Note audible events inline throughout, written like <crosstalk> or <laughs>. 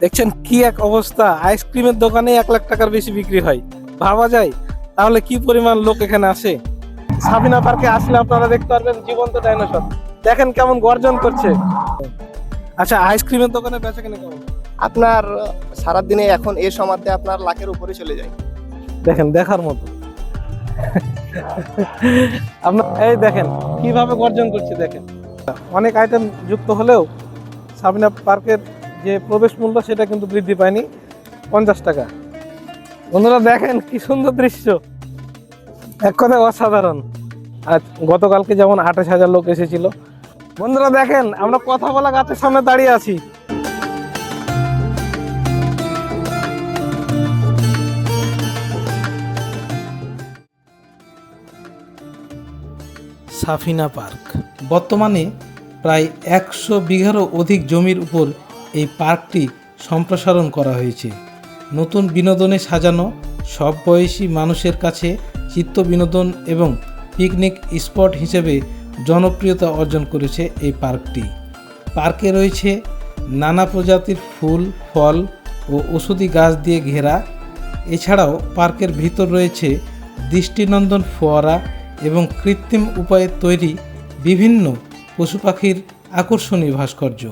দেখছেন কি এক অবস্থা? আইসক্রিমের দোকানে এক লাখ টাকার বেশি বিক্রি হয়। ভাবা যায় তাহলে কি পরিমাণ লোক এখানে আসে সাবিনা পার্কে আসলে আপনারা দেখতে পারবেন জীবন্ত ডাইনোসর। দেখেন কেমন গর্জন করছে। আচ্ছা আইসক্রিমের দোকানে বেচা কেন কেমন? আপনার সারাদিনে এখন এ সময়তে আপনার লাখের উপরে চলে যায়। দেখেন দেখার মতো। আপনার এই দেখেন কীভাবে গর্জন করছে দেখেন। অনেক আইটেম যুক্ত হলেও সাবিনা পার্কের যে প্রবেশ মূল্য সেটা কিন্তু বৃদ্ধি পায়নি। পঞ্চাশ টাকা। বন্ধুরা, দেখেন কি সুন্দর দৃশ্য। এক কথায় অসাধারণ। আজ গতকালকে যেমন আঠাশ হাজার লোক এসেছিল। বন্ধুরা, দেখেন, আমরা কথা বলা গাছের সামনে দাঁড়িয়ে আছি। সাফিনা পার্ক। বর্তমানে প্রায় একশো বিঘারও অধিক জমির উপর এই পার্কটি সম্প্রসারণ করা হয়েছে। নতুন বিনোদনে সাজানো সব বয়সী মানুষের কাছে চিত্ত বিনোদন এবং পিকনিক স্পট হিসেবে জনপ্রিয়তা অর্জন করেছে এই পার্কটি। পার্কে রয়েছে নানা প্রজাতির ফুল, ফল ও ওষুধি গাছ দিয়ে ঘেরা। এছাড়াও পার্কের ভিতর রয়েছে দৃষ্টিনন্দন ফোয়ারা এবং কৃত্রিম উপায়ে তৈরি বিভিন্ন পশু পাখির আকর্ষণীয় ভাস্কর্য।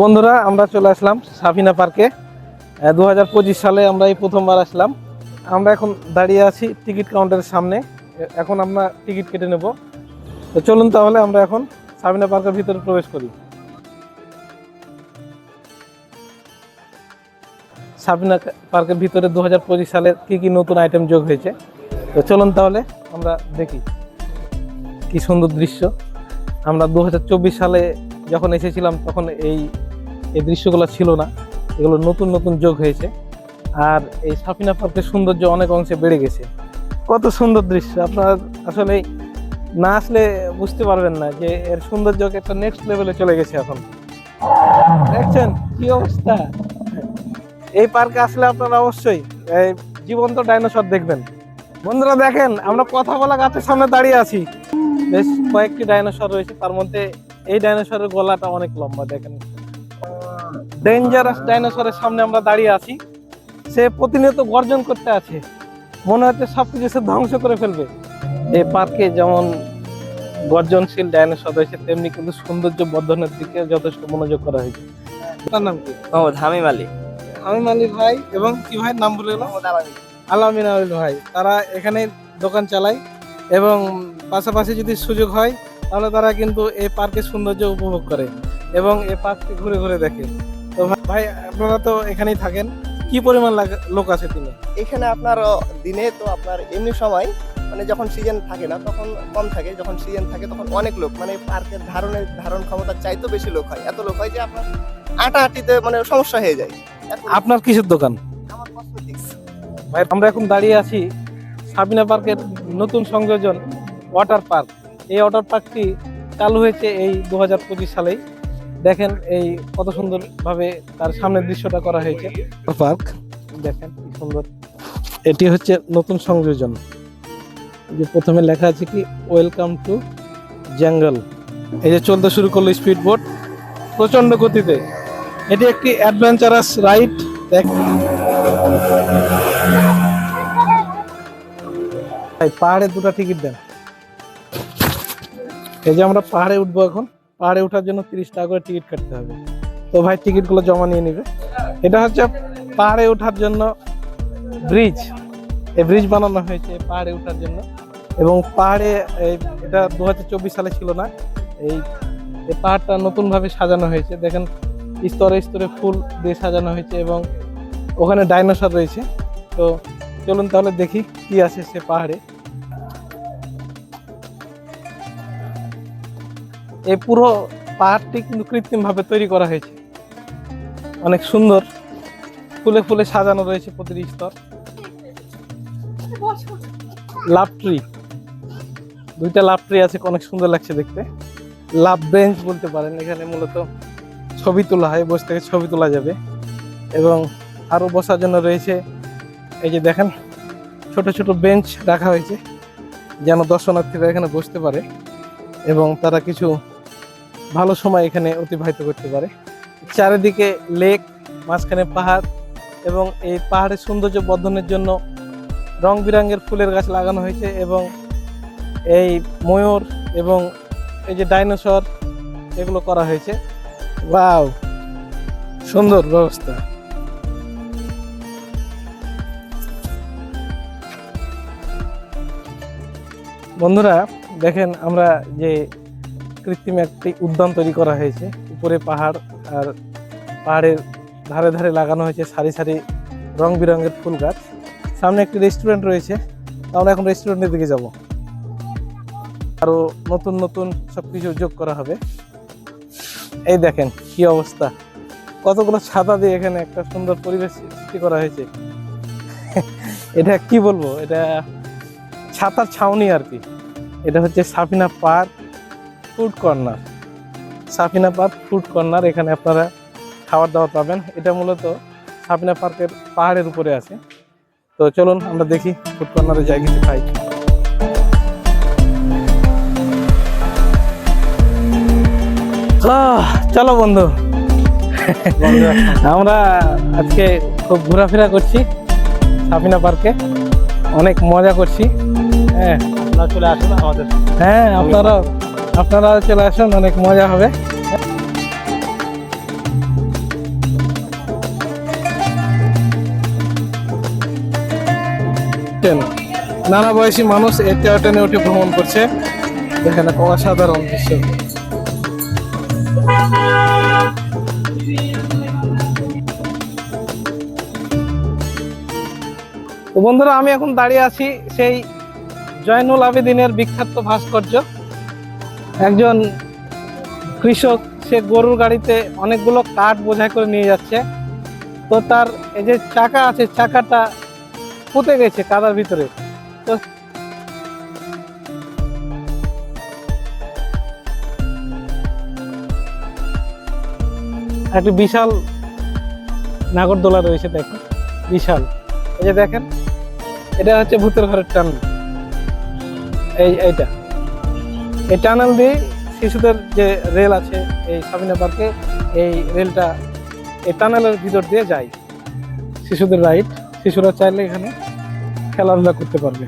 বন্ধুরা, আমরা চলে আসলাম সাফিনা পার্কে। দু হাজার পঁচিশ সালে আমরা এই প্রথমবার আসলাম। আমরা এখন দাঁড়িয়ে আছি টিকিট কাউন্টারের সামনে। এখন আমরা টিকিট কেটে নেব। তো চলুন তাহলে আমরা এখন সাবিনা পার্কের ভিতরে প্রবেশ করি। সাবিনা পার্কের ভিতরে দু হাজার পঁচিশ সালে কী কী নতুন আইটেম যোগ হয়েছে? তো চলুন তাহলে আমরা দেখি কি সুন্দর দৃশ্য। আমরা দু হাজার চব্বিশ সালে যখন এসেছিলাম, তখন এই এই দৃশ্যগুলো ছিল না। এগুলো নতুন নতুন যোগ হয়েছে। আর এই সাফিনা পার্কের সৌন্দর্য অনেক অংশে বেড়ে গেছে। কত সুন্দর দৃশ্য। আপনার আসলে না আসলে বুঝতে পারবেন না যে এর সৌন্দর্য একটা নেক্সট লেভেলে চলে গেছে এখন। দেখছেন কি অবস্থা? এই পার্কে আসলে আপনারা অবশ্যই এই জীবন্ত ডাইনোসর দেখবেন। বন্ধুরা দেখেন, আমরা কথা বলা গাছের সামনে দাঁড়িয়ে আছি। বেশ কয়েকটি ডাইনোসর রয়েছে, তার মধ্যে এই ডাইনোসরের গলাটা অনেক লম্বা, দেখেন। ডেঞ্জারাস ডাইনোসরের সামনে আমরা দাঁড়িয়ে আছি। সে প্রতিনিয়ত গর্জন করতে আছে। মনে হচ্ছে সবকিছু সে ধ্বংস করে ফেলবে। এই পার্কে যেমন গর্জনশীল ডাইনোসর রয়েছে তেমনি কিন্তু সৌন্দর্য বর্ধনের দিকে যথেষ্ট মনোযোগ করা হয়েছে। তার নাম কি? মোহাম্মদ হামিম আলী আমি মালিক ভাই এবং কি ভাইয়ের নাম বলে গেলাম আলামিন আমিন ভাই। তারা এখানে দোকান চালায় এবং পাশাপাশি যদি সুযোগ হয় তাহলে তারা কিন্তু এই পার্কের সৌন্দর্য উপভোগ করে এবং এই পার্কটি ঘুরে ঘুরে দেখে। তো ভাই- আপনারা তো এখানেই থাকেন। কি পরিমাণ লোক আছে তিনি এখানে আপনার দিনে তো আপনার এমনি সময় মানে যখন সিজন থাকে না তখন কম থাকে। যখন সিজন থাকে তখন অনেক লোক। মানে পার্কের ধারণের ধারণ ক্ষমতা চাইতেও বেশি লোক হয়। এত লোক হয় যে আপনার আটা আটিতে মানে সমস্যা হয়ে যায়। আপনার কিসের দোকান? আমার। ভাই আমরা এখন দাঁড়িয়ে আছি সাবিনা পার্কের নতুন সংযোজন ওয়াটার পার্ক। এই ওয়াটার পার্কটি চালু হয়েছে এই দু হাজার পঁচিশ সালেই। দেখেন এই কত সুন্দর ভাবে তার সামনের দৃশ্যটা করা হয়েছে। পার্ক। দেখেন কি সুন্দর। এটি হচ্ছে নতুন সংযোজন। যে প্রথমে লেখা আছে কি ওয়েলকাম টু জঙ্গল এই যে চলতে শুরু করল স্পিড বোট প্রচণ্ড গতিতে। এটি একটি অ্যাডভেঞ্চারাস রাইড দেখ। পাহাড়ে দুটো টিকিট দেন। এই যে আমরা পাহাড়ে উঠবো এখন। পাহাড়ে ওঠার জন্য তিরিশ টাকা করে টিকিট কাটতে হবে। তো ভাই টিকিটগুলো জমা নিয়ে নিবে। এটা হচ্ছে পাহাড়ে ওঠার জন্য ব্রিজ এই ব্রিজ বানানো হয়েছে পাহাড়ে ওঠার জন্য। এবং পাহাড়ে এটা দু হাজার চব্বিশ সালে ছিল না। এই এই পাহাড়টা নতুনভাবে সাজানো হয়েছে। দেখেন স্তরে স্তরে ফুল দিয়ে সাজানো হয়েছে এবং ওখানে ডাইনোসর রয়েছে। তো চলুন তাহলে দেখি কি আছে সে পাহাড়ে। এই পুরো পাহাড়টি কিন্তু কৃত্রিম ভাবে তৈরি করা হয়েছে। অনেক সুন্দর ফুলে ফুলে সাজানো রয়েছে প্রতিটি স্তর। Love tree. দুইটা লাভ ট্রি আছে, অনেক সুন্দর লাগছে দেখতে। লাভ বেঞ্চ বলতে পারেন, এখানে মূলত ছবি তোলা হয়, বসে থেকে ছবি তোলা যাবে। এবং আরও বসার জন্য রয়েছে, এই যে দেখেন, ছোট ছোট বেঞ্চ রাখা হয়েছে, যেন দর্শনার্থীরা এখানে বসতে পারে। এবং তারা কিছু ভালো সময় এখানে অতিবাহিত করতে পারে। চারিদিকে লেক, মাঝখানে পাহাড় এবং এই পাহাড়ের সৌন্দর্য বর্ধনের জন্য রং বেরঙের ফুলের গাছ লাগানো হয়েছে এবং এই ময়ূর এবং এই যে ডাইনোসর এগুলো করা হয়েছে। ওয়াও! সুন্দর ব্যবস্থা। বন্ধুরা, দেখেন আমরা যে কৃত্রিম একটি উদ্যান তৈরি করা হয়েছে। উপরে পাহাড় আর পাহাড়ের ধারে ধারে লাগানো হয়েছে সারি সারি রং বেরঙের ফুল গাছ। সামনে একটি রেস্টুরেন্ট রয়েছে। আমরা এখন রেস্টুরেন্টের দিকে যাব। আরও নতুন নতুন সব কিছু যোগ করা হবে। এই দেখেন কি অবস্থা। কতগুলো ছাতা দিয়ে এখানে একটা সুন্দর পরিবেশ সৃষ্টি করা হয়েছে। এটা কি বলব? এটা ছাতার ছাউনি আর কি। এটা হচ্ছে Safina park. Food corner Safina park food corner এখানে আপনারা খাবার দাবার পাবেন। এটা মূলত সাফিনা পার্কের পাহাড়ের উপরে আছে। তো চলুন আমরা দেখি ফুড কর্নারে যাই কিছু খাই। চলো বন্ধু। আমরা আজকে খুব ঘোরাফেরা করছি সাফিনা পার্কে। অনেক মজা করছি। হ্যাঁ আপনারা চলে আসুন আমাদের। হ্যাঁ আপনারা আপনারা চলে আসুন, অনেক মজা হবে। নানা বয়সী মানুষ টয় ট্রেনে উঠে ভ্রমণ করছে। এখানে অসাধারণ দৃশ্য। বন্ধুরা, আমি এখন দাঁড়িয়ে আছি সেই জয়নুল আবেদিনের বিখ্যাত ভাস্কর্য। একজন কৃষক, সে গরুর গাড়িতে অনেকগুলো কাঠ বোঝাই করে নিয়ে যাচ্ছে। তো তার এই যে চাকা আছে, চাকাটা পুঁতে গেছে কাদার ভিতরে। তো একটি বিশাল নাগরদোলা রয়েছে, দেখেন। বিশাল। এই যে দেখেন, এটা হচ্ছে ভূতের ঘরের টানেল এই, এইটা। এই টানেল দিয়ে শিশুদের যে রেল আছে, এই সাবিনা পার্কে এই রেলটা এই টানেলের ভিতর দিয়ে যায়। শিশুদের রাইড শিশুরা চাইলে এখানে খেলাধুলা করতে পারবে।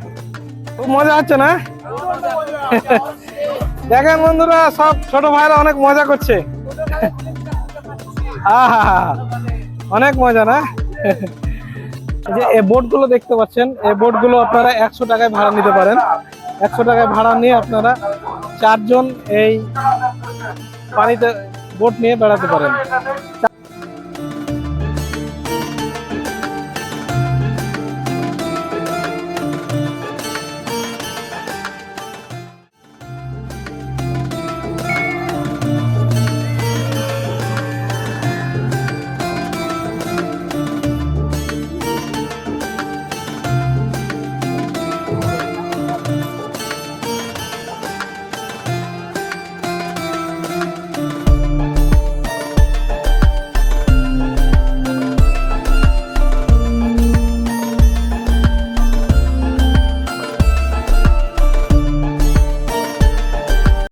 খুব মজা হচ্ছে না? <laughs> দেখেন বন্ধুরা, সব ছোট ভাইরা অনেক মজা করছে। <laughs> অনেক মজা না? <laughs> যে এই বোটগুলো দেখতে পাচ্ছেন, এই বোটগুলো আপনারা একশো টাকায় ভাড়া নিতে পারেন। একশো টাকায় ভাড়া নিয়ে আপনারা চারজন এই পানিতে বোট নিয়ে বেড়াতে পারেন।